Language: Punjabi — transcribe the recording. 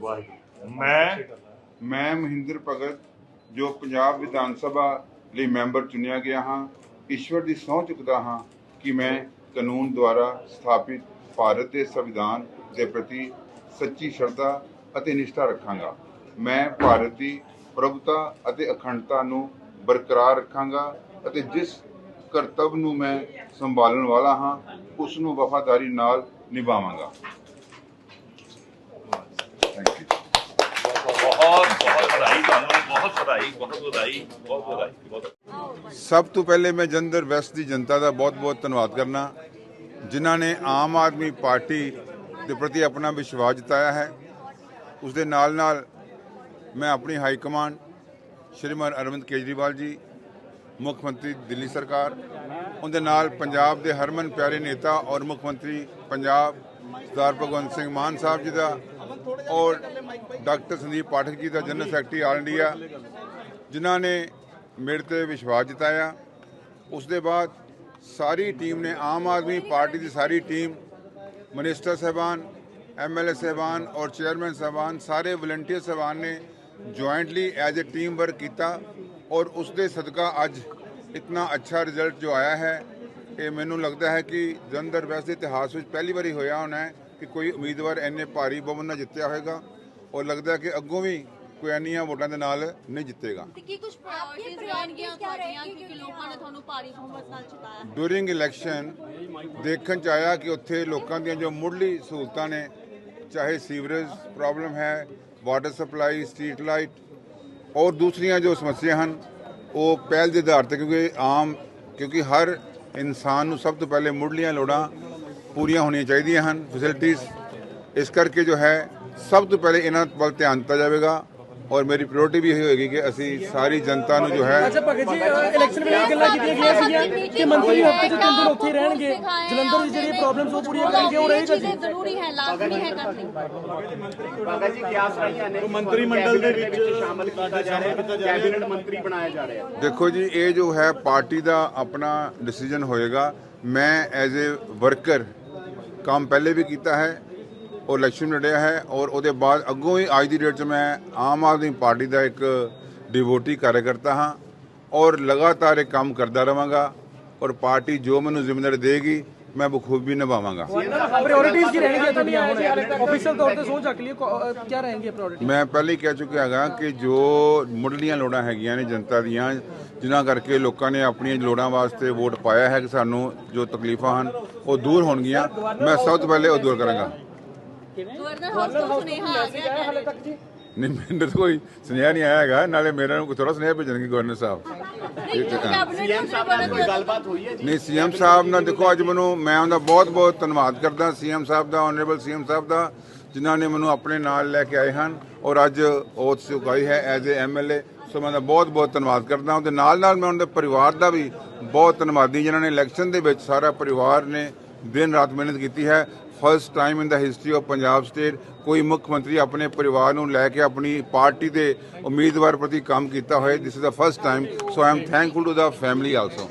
ਵਾਹਿਗੁਰੂ। ਮੈਂ ਮੈਂ ਮਹਿੰਦਰ ਭਗਤ, ਜੋ ਪੰਜਾਬ ਵਿਧਾਨ ਸਭਾ ਲਈ ਮੈਂਬਰ ਚੁਣਿਆ ਗਿਆ ਹਾਂ, ਈਸ਼ਵਰ ਦੀ ਸਹੁੰ ਚੁੱਕਦਾ ਹਾਂ ਕਿ ਮੈਂ ਕਾਨੂੰਨ ਦੁਆਰਾ ਸਥਾਪਿਤ ਭਾਰਤ ਦੇ ਸੰਵਿਧਾਨ ਦੇ ਪ੍ਰਤੀ ਸੱਚੀ ਸ਼ਰਧਾ ਅਤੇ ਨਿਸ਼ਠਾ ਰੱਖਾਂਗਾ। ਮੈਂ ਭਾਰਤ ਦੀ ਪ੍ਰਭੁਤਾ ਅਤੇ ਅਖੰਡਤਾ ਨੂੰ ਬਰਕਰਾਰ ਰੱਖਾਂਗਾ ਅਤੇ ਜਿਸ ਕਰਤੱਵ ਨੂੰ ਮੈਂ ਸੰਭਾਲਣ ਵਾਲਾ ਹਾਂ, ਉਸ ਨੂੰ ਵਫਾਦਾਰੀ ਨਾਲ ਨਿਭਾਵਾਂਗਾ। ਥੈਂਕ ਯੂ ਬਹੁਤ ਬਹੁਤ ਵਧਾਈ ਤੁਹਾਨੂੰ ਬਹੁਤ ਵਧਾਈ ਬਹੁਤ ਵਧਾਈ ਬਹੁਤ ਵਧਾਈ ਸਭ ਤੋਂ ਪਹਿਲੇ ਮੈਂ ਜਲੰਧਰ ਵੈਸਟ ਦੀ ਜਨਤਾ ਦਾ ਬਹੁਤ-ਬਹੁਤ ਧੰਨਵਾਦ ਕਰਨਾ। ਜਿਨ੍ਹਾਂ ਨੇ ਆਮ ਆਦਮੀ ਪਾਰਟੀ ਦੇ ਪ੍ਰਤੀ ਆਪਣਾ ਵਿਸ਼ਵਾਸ ਜਤਾਇਆ ਹੈ। ਉਸ ਦੇ ਨਾਲ-ਨਾਲ ਮੈਂ ਆਪਣੀ ਹਾਈ ਕਮਾਂਡ ਸ਼੍ਰੀਮਾਨ ਅਰਵਿੰਦ ਕੇਜਰੀਵਾਲ ਜੀ, ਮੁੱਖ ਮੰਤਰੀ ਦਿੱਲੀ ਸਰਕਾਰ, ਉਹਦੇ ਨਾਲ ਪੰਜਾਬ ਦੇ ਹਰਮਨ ਪਿਆਰੇ ਨੇਤਾ ਔਰ ਮੁੱਖ ਮੰਤਰੀ ਪੰਜਾਬ ਸਰਦਾਰ ਭਗਵੰਤ ਸਿੰਘ ਮਾਨ ਸਾਹਿਬ ਜੀ ਦਾ ਔਰ ਡਾਕਟਰ ਸੰਦੀਪ ਪਾਠਕ ਜੀ ਦਾ ਜਨਰਲ ਸੈਕਟਰੀ ਆਲ ਇੰਡੀਆ ਜਿਨ੍ਹਾਂ ਨੇ ਮੇਰੇ ਤੇ ਵਿਸ਼ਵਾਸ ਜਤਾਇਆ। ਉਸ ਦੇ ਬਾਅਦ ਸਾਰੀ ਟੀਮ ਨੇ ਆਮ ਆਦਮੀ ਪਾਰਟੀ ਦੀ ਸਾਰੀ ਟੀਮ ਮਿਨਿਸਟਰ ਸਾਹਿਬਾਨ ਐਮਐਲਏ ਸਾਹਿਬਾਨ ਔਰ ਚੇਅਰਮੈਨ ਸਾਹਿਬਾਨ ਸਾਰੇ ਵਲੰਟੀਅਰ ਸਾਹਿਬਾਨ ਨੇ jointly as a team work ਕੀਤਾ ਔਰ ਉਸ ਦੇ ਸਦਕਾ ਅੱਜ ਇਤਨਾ ਅੱਛਾ ਰਿਜ਼ਲਟ ਜੋ ਆਇਆ ਹੈ ਇਹ ਮੈਨੂੰ ਲੱਗਦਾ ਹੈ ਕਿ ਜਲੰਧਰ ਵੈਸਟ ਦੇ ਇਤਿਹਾਸ ਵਿੱਚ ਪਹਿਲੀ ਵਾਰੀ ਹੋਇਆ ਹੋਣਾ ਹੈ। ਕਿ ਕੋਈ ਉਮੀਦਵਾਰ ਇੰਨੇ ਭਾਰੀ ਬਹੁਮਤ ਨਾਲ ਜਿੱਤਿਆ ਹੋਵੇਗਾ ਔਰ ਲੱਗਦਾ ਕਿ ਅੱਗੋਂ ਵੀ ਕੋਈ ਇੰਨੀਆਂ ਵੋਟਾਂ ਦੇ ਨਾਲ ਨਹੀਂ ਜਿੱਤੇਗਾ। ਤੇ ਕੀ ਕੁਝ ਪ੍ਰਾਇੋਰਟੀਜ਼ ਰਹਿਣਗੀਆਂ ਤੁਹਾਡੀਆਂ ਕਿਉਂਕਿ ਲੋਕਾਂ ਨੇ ਤੁਹਾਨੂੰ ਭਾਰੀ ਬਹੁਮਤ ਨਾਲ ਜਿਤਾਇਆ। ਡੂਰਿੰਗ ਇਲੈਕਸ਼ਨ ਦੇਖਣ ਚ ਆਇਆ ਕਿ ਉੱਥੇ ਲੋਕਾਂ ਦੀਆਂ ਜੋ ਮੁੱਢਲੀ ਸਹੂਲਤਾਂ ਨੇ ਚਾਹੇ ਸੀਵਰੇਜ ਪ੍ਰੋਬਲਮ ਹੈ ਵਾਟਰ ਸਪਲਾਈ ਸਟਰੀਟ ਲਾਈਟ ਔਰ ਦੂਸਰੀਆਂ ਜੋ ਸਮੱਸਿਆ ਹਨ ਉਹ ਪਹਿਲ ਦੇ ਆਧਾਰ ਤੇ ਕਿਉਂਕਿ ਆਮ ਕਿਉਂਕਿ ਹਰ ਇਨਸਾਨ ਨੂੰ ਸਭ ਤੋਂ ਪਹਿਲੇ ਮੁੱਢਲੀਆਂ ਲੋੜਾਂ ਪੂਰੀਆਂ ਹੋਣੀਆਂ ਚਾਹੀਦੀਆਂ ਹਨ ਫੈਸਿਲਿਟੀਜ਼ ਇਸ ਕਰਕੇ ਜੋ ਹੈ ਸਭ ਤੋਂ ਪਹਿਲੇ ਇਹਨਾਂ ਵੱਲ ਧਿਆਨ ਦਿੱਤਾ ਜਾਵੇਗਾ ਔਰ ਮੇਰੀ ਪ੍ਰਾਇੋਰਟੀ ਵੀ ਇਹ ਹੋਏਗੀ ਕਿ ਅਸੀਂ ਸਾਰੀ ਜਨਤਾ ਨੂੰ ਜੋ ਹੈ ਅੱਛਾ ਭਗਤ ਜੀ ਇਲੈਕਸ਼ਨ ਵੇਲੇ ਇਹ ਗੱਲਾਂ ਕੀਤੀਆਂ ਗਈਆਂ ਸੀਗੀਆਂ ਕਿ ਮੰਤਰੀ ਹਫ਼ਤੇ ਚ ਤਿੰਨ ਦਿਨ ਉੱਥੇ ਹੀ ਰਹਿਣਗੇ। ਜਲੰਧਰ ਦੀ ਜਿਹੜੀ ਪ੍ਰੋਬਲਮਸ ਉਹ ਪੂਰੀਆਂ ਕਰਨਗੇ ਉਹ ਰਹੇਗਾ ਜੀ? ਜ਼ਰੂਰੀ ਹੈ ਲਾਜ਼ਮੀ ਹੈ ਕਰਨੀ ਭਗਤ ਜੀ ਕਿਆਸ ਰਹੀਆਂ ਨੇ? ਮੰਤਰੀ ਮੰਡਲ ਦੇ ਵਿੱਚ ਸ਼ਾਮਲ ਕੀਤਾ ਜਾ ਰਿਹਾ ਹੈ ਕੈਬਨਿਟ ਮੰਤਰੀ ਬਣਾਇਆ ਜਾ ਰਿਹਾ। ਹੈ ਦੇਖੋ ਜੀ ਇਹ ਜੋ ਹੈ ਪਾਰਟੀ ਦਾ ਆਪਣਾ ਡਿਸੀਜਨ ਹੋਏਗਾ। ਮੈਂ ਐਜ਼ ਅ ਵਰਕਰ ਕੰਮ ਪਹਿਲੇ ਵੀ ਕੀਤਾ ਹੈ ਔਰ ਇਲੈਕਸ਼ਨ ਲੜਿਆ ਹੈ ਔਰ ਉਹਦੇ ਬਾਅਦ ਅੱਗੋਂ ਹੀ ਅੱਜ ਦੀ ਡੇਟ 'ਚ ਮੈਂ ਆਮ ਆਦਮੀ ਪਾਰਟੀ ਦਾ ਇੱਕ ਡਿਵੋਟੀ ਕਾਰਜਕਰਤਾ ਹਾਂ ਔਰ ਲਗਾਤਾਰ ਇਹ ਕੰਮ ਕਰਦਾ ਰਵਾਂਗਾ ਔਰ ਪਾਰਟੀ ਜੋ ਮੈਨੂੰ ਜ਼ਿੰਮੇਵਾਰੀ ਦੇਗੀ ਮੈਂ ਬਖੂਬੀ ਨਿਭਾਵਾਂਗਾ। ਪ੍ਰਾਇੋਰਟੀਜ਼ ਕੀ ਰਹਿਣਗੀਆਂ ਤੁਹਾਡੀਆਂ? ਹੁਣ ਆਫੀਸ਼ੀਅਲ ਤੌਰ ਤੇ ਸੋਚ ਚੱਕ ਲਈ ਕੀ ਰਹਿਣਗੇ ਪ੍ਰਾਇੋਰਟੀ ਮੈਂ ਪਹਿਲੇ ਹੀ ਕਹਿ ਚੁੱਕਿਆ ਹੈਗਾ ਕਿ ਜੋ ਮੁੱਢਲੀਆਂ ਲੋੜਾਂ ਹੈਗੀਆਂ ਨੇ ਜਨਤਾ ਦੀਆਂ ਜਿਨ੍ਹਾਂ ਕਰਕੇ ਲੋਕਾਂ ਨੇ ਆਪਣੀਆਂ ਲੋੜਾਂ ਵਾਸਤੇ ਵੋਟ ਪਾਇਆ ਹੈ ਕਿ ਸਾਨੂੰ ਜੋ ਤਕਲੀਫਾਂ ਹਨ ਉਹ ਦੂਰ ਹੋਣਗੀਆਂ। ਮੈਂ ਸਭ ਤੋਂ ਪਹਿਲੇ ਉਹ ਦੂਰ ਕਰਾਂਗਾ। ਗਵਰਨਰ ਹਾਊਸ ਤੋਂ ਸੁਨੇਹਾ ਆ ਗਿਆ ਹੈ ਹਾਲੇ ਤੱਕ ਜੀ ਨਹੀਂ ਮੈਨੂੰ ਤਾਂ ਕੋਈ ਸੁਨੇਹਾ ਨਹੀਂ ਆਇਆ ਹੈਗਾ ਨਾਲੇ ਮੇਰਾ ਨੂੰ ਥੋੜਾ ਸੁਨੇਹਾ ਭੇਜਣਗੇ ਗਵਰਨਰ ਸਾਹਿਬ। ਨਹੀਂ ਕੈਬਨਿਟ ਸੀਐਮ ਸਾਹਿਬ ਨਾਲ ਕੋਈ ਗੱਲਬਾਤ ਹੋਈ ਹੈ ਜੀ? ਨਹੀਂ ਸੀਐਮ ਸਾਹਿਬ ਨਾਲ ਦੇਖੋ ਅੱਜ ਮੈਨੂੰ ਮੈਂ ਉਹਦਾ ਬਹੁਤ ਬਹੁਤ ਧੰਨਵਾਦ ਕਰਦਾ ਸੀਐਮ ਸਾਹਿਬ ਦਾ ਆਨਰੇਬਲ ਸੀਐਮ ਸਾਹਿਬ ਦਾ ਜਿਨ੍ਹਾਂ ਨੇ ਮੈਨੂੰ ਆਪਣੇ ਨਾਲ ਲੈ ਕੇ ਆਏ ਹਨ ਔਰ ਅੱਜ ਉਹ ਚੁਕਾਈ ਹੈ ਐਜ਼ ਅ ਐਮਐਲਏ ਸੋ ਮੈਂ ਉਹਦਾ ਬਹੁਤ ਬਹੁਤ ਧੰਨਵਾਦ ਕਰਦਾ। ਉਹਦੇ ਨਾਲ ਨਾਲ ਮੈਂ ਉਹਨਾਂ ਦੇ ਪਰਿਵਾਰ ਦਾ ਵੀ ਬਹੁਤ ਧੰਨਵਾਦੀ ਜਿਨ੍ਹਾਂ ਨੇ ਇਲੈਕਸ਼ਨ ਦੇ ਵਿੱਚ ਸਾਰਾ ਪਰਿਵਾਰ ਨੇ ਦਿਨ ਰਾਤ ਮਿਹਨਤ ਕੀਤੀ ਹੈ। First time in the history of Punjab state ਕੋਈ ਮੁੱਖ ਮੰਤਰੀ ਆਪਣੇ ਪਰਿਵਾਰ ਨੂੰ ਲੈ ਕੇ ਆਪਣੀ ਪਾਰਟੀ ਦੇ ਉਮੀਦਵਾਰ ਪ੍ਰਤੀ ਕੰਮ ਕੀਤਾ ਹੋਇਆ this is the first time so I am thankful to the family also